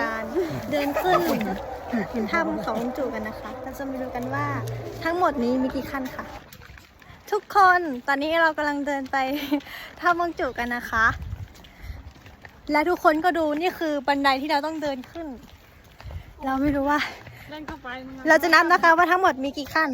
การ เดินขึ้นถ้ำเขาองจูกันนะคะ เราจะมาดูกันว่าทั้งหมดนี้มีกี่ขั้นค่ะ ทุกคนตอนนี้เรากำลังเดินไปถ้ำองจูกันนะคะ และทุกคนก็ดูนี่คือบันไดที่เราต้องเดินขึ้น เราไม่รู้ว่าเล่นเข้าไปมึงเราจะนับนะคะว่าทั้งหมดมีกี่ขั้น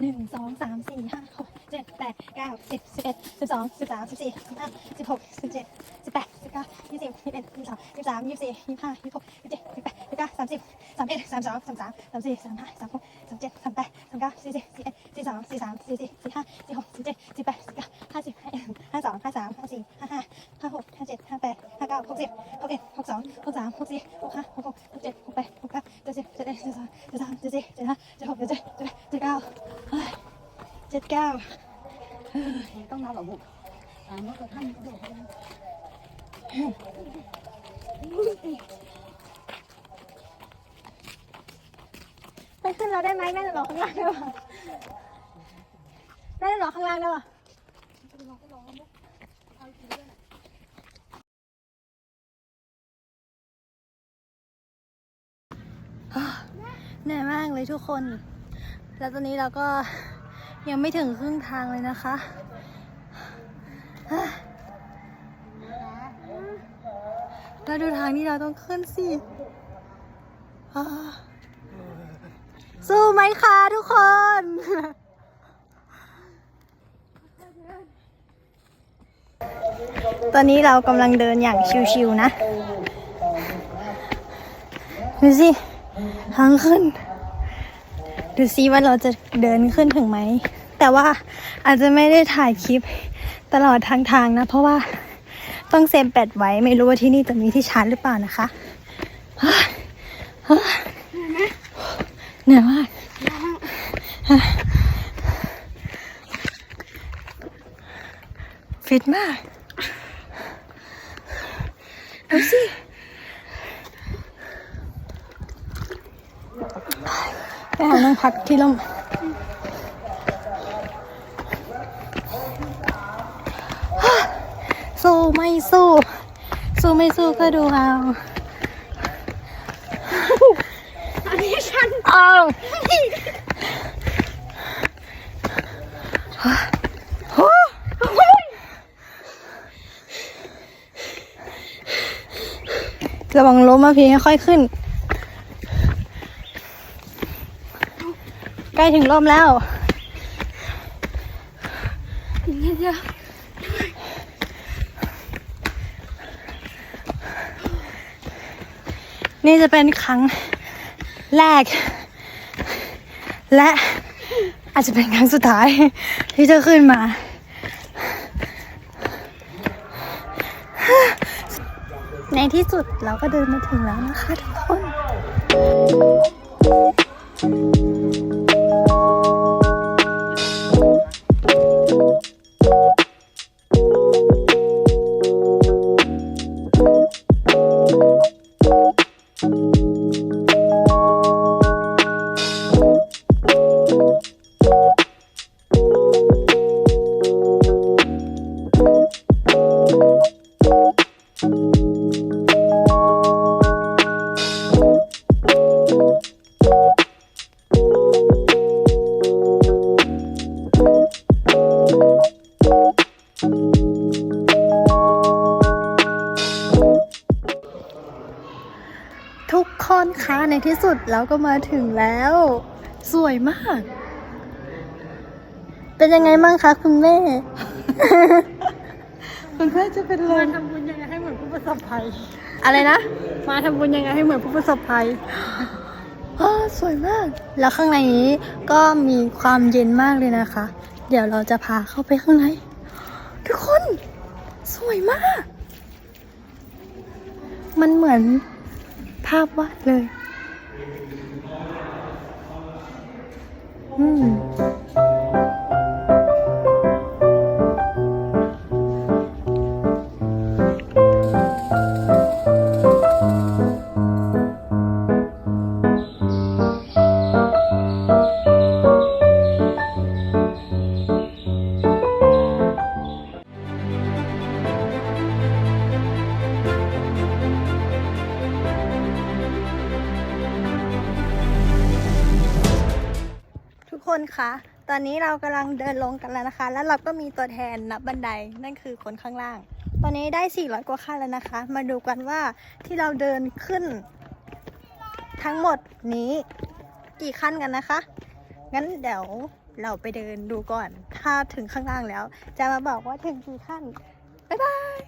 หนึ่งสองสามสี่ห้าหก เจ็ดแปดเก้าสิบสิบเอ็ดสิบสองสิบสามสิบสี่สิบห้าสิบหกสิบเจ็ดสิบแปดสิบเก้ายี่สิบยี่สิบเอ็ดยี่สิบสองยี่สิบสามยี่สิบสี่ยี่สิบห้ายี่สิบหกยี่สิบเจ็ดยี่สิบแปดยี่สิบเก้าสามสิบสามเอ็ดสามสองสามสามสามสี่สามห้าสามหกสามเจ็ดสามแปดสามเก้าสี่สิบสี่เอ็ดสี่สองสี่สามสี่สี่สี่ห้าสี่หกสี่เจ็ดสี่แปดสี่เก้าห้าสิบห้าเอ็ดห้าสองห้าสามห้าสี่ห้าห้าห้าหกห้าเจ็ดห้าแปดห้าเก้าหกสิบหกเอ็ดหกสองหกสามหกสี่หกห้าหกหกหกเจ็ดหกแปดหกเก้าเจ็ดสิบเจ็ดเอ็ดเจ็ดสองเจ็ดสามเจ็ดสี่เจ็ดห้าเจ็ดหกเจ็ดเจ็ดเจ็ดเจ็ดเก้า เฮ้ยเจ็ดเก้าต้องนับหรอบุกอ่าเมื่อกี้ท่านกระโดดไปแล้วไปขึ้นเราได้ไหมแม่จะรอข้างล่างได้ปะแม่จะรอข้างล่างได้ปะเหนื่อยมากเลยทุกคน แล้วตอนนี้เราก็ ยังไม่ถึงครึ่งทางเลยนะคะ เราดูทางที่เราต้องขึ้นสิสู้ไหมคะทุกคน ตอนนี้เรากำลังเดินอย่างชิวๆนะ ดูสิ ทางขึ้น ดูสิว่าเราจะเดินขึ้นถึงไหม แต่ว่าอาจจะไม่ได้ถ่ายคลิปตลอดทางทางนะ เพราะว่าต้องเซฟแบตไว้ไม่รู้ว่าที่นี่จะมีที่ชาร์จหรือเปล่านะคะเฮ้ยเฮ้ยเหนื่อยมากฟิตมากดูสิ ไปหานั่งพักที่ร่มสู้ไม่สู้ สู้ไม่สู้ก็ดูเอาอันนี้ฉันเอาระวังล้มมาพี่ค่อยๆขึ้น ใก ล้ถึงร่มแล้วนิดเดียวนี่จะเป็นครั้งแรก และอาจจะเป็นครั้งสุดท้ายที่จะขึ้นมา ในที่สุดเราก็เดินมาถึงแล้วนะคะทุกคน นคะในที่สุดเราก็มาถึงแล้ว สวยมาก เป็นยังไงบ้างคะคุณแม่ คุณแม่จะเป็นเลมายทำบุญยังไงให้เหมือนผู้ประสบภัย อะไรนะ มาทำบุญยังไงให้เหมือนผู้ประสบภัยอ้าวสวยมาก แล้วข้างในนี้ก็มีความเย็นมากเลยนะคะ เดี๋ยวเราจะพาเข้าไปข้างใน ทุกคน สวยมาก มันเหมือนภาพวาดเลย อืม คนคะตอนนี้เรากำลังเดินลงกันแล้วนะคะ แล้วเราก็มีตัวแทนนับบันไดนั่นคือคนข้างล่าง ตอนนี้ได้ 400 กว่าขั้นแล้วนะคะ มาดูกันว่าที่เราเดินขึ้น ทั้งหมดนี้กี่ขั้นกันนะคะ งั้นเดี๋ยวเราไปเดินดูก่อน ถ้าถึงข้างล่างแล้ว จะมาบอกว่าถึงกี่ขั้น บ๊ายบาย